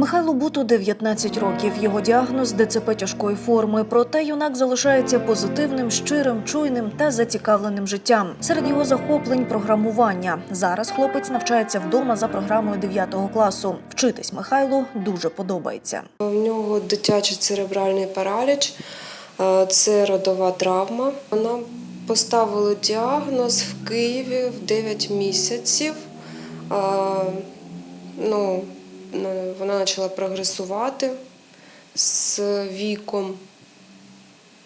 Михайлу Буту 19 років. Його діагноз ДЦП тяжкої форми. Проте юнак залишається позитивним, щирим, чуйним та зацікавленим життям. Серед його захоплень програмування. Зараз хлопець навчається вдома за програмою 9 класу. Вчитись Михайлу дуже подобається. У нього дитячий церебральний параліч, е, це родова травма. Нам поставили діагноз в Києві в 9 місяців. Е, Ну, вона почала прогресувати з віком.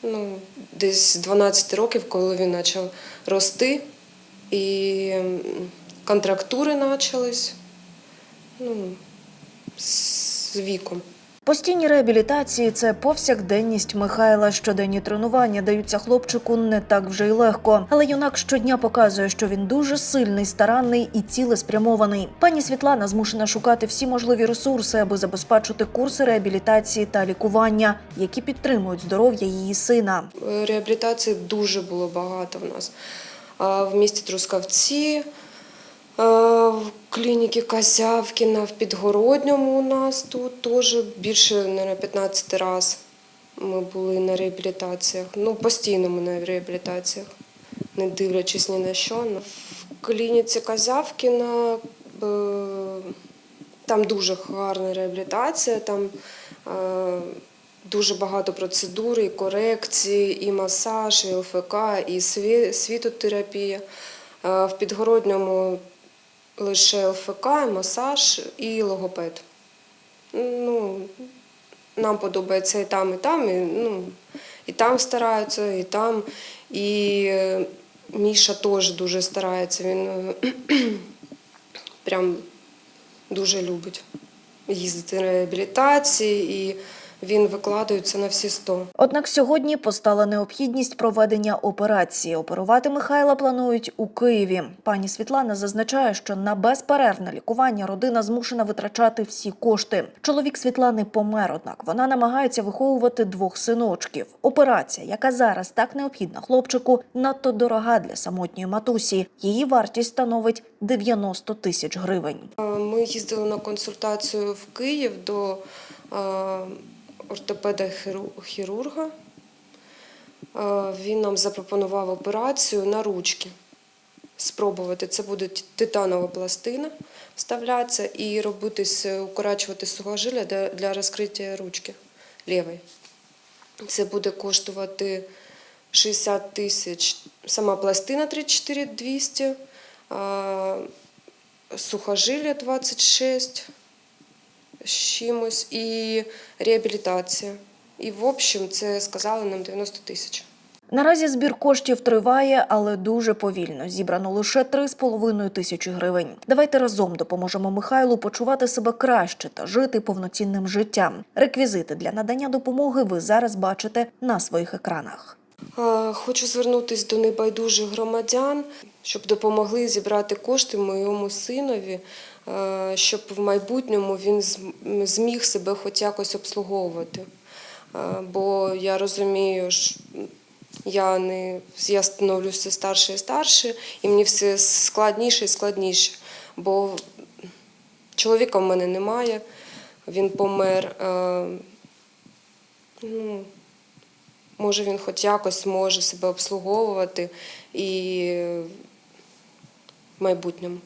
Ну, десь 12 років, коли він почав рости, і контрактури почались ну, з віком. Постійні реабілітації це повсякденність Михайла. Щоденні тренування даються хлопчику не так вже й легко. Але юнак щодня показує, що він дуже сильний, старанний і цілеспрямований. Пані Світлана змушена шукати всі можливі ресурси, аби забезпечити курси реабілітації та лікування, які підтримують здоров'я її сина. Реабілітації дуже було багато в нас. В місті Трускавці, в клініці Козявкіна, в Підгородньому у нас тут теж більше мабуть, 15 разів ми були на реабілітаціях. Ну, постійно ми на реабілітаціях, не дивлячись ні на що. В клініці Козявкіна е, там дуже гарна реабілітація. Там е, дуже багато процедур, і корекції, і масаж, і ЛФК, і світотерапія. Е, В Підгородньому лише ЛФК, масаж і логопед. Ну, нам подобається і там, і там, і, ну, і там стараються, і там. І е, Міша теж дуже старається. Він е, прям дуже любить їздити на реабілітації, і він викладається на всі сто. Однак сьогодні постала необхідність проведення операції. Оперувати Михайла планують у Києві. Пані Світлана зазначає, що на безперервне лікування родина змушена витрачати всі кошти. Чоловік Світлани помер, однак вона намагається виховувати двох синочків. Операція, яка зараз так необхідна хлопчику, надто дорога для самотньої матусі. Її вартість становить 90 тисяч гривень. Ми їздили на консультацію в Київ до е, ортопеда-хірурга. Е, Він нам запропонував операцію на ручки. Спробувати. Це буде титанова пластина вставлятися і робитись, е, укорачувати сухожилля для, для розкриття ручки лівої. Це буде коштувати 60 тисяч. Сама пластина 34 200, сухожилля 26 з чимось і реабілітація. І в общем це сказали нам 90 тисяч. Наразі збір коштів триває, але дуже повільно. Зібрано лише 3,5 тисячі гривень. Давайте разом допоможемо Михайлу почувати себе краще та жити повноцінним життям. Реквізити для надання допомоги ви зараз бачите на своїх екранах. Е, Хочу звернутися до небайдужих громадян, щоб допомогли зібрати кошти моєму синові, е, щоб в майбутньому він зміг себе хоч якось обслуговувати. Е, Бо я розумію, що я не я становлюся старше і старше, і мені все складніше і складніше. Бо чоловіка в мене немає, він помер. Ну, може він хоч якось може себе обслуговувати і в майбутньому.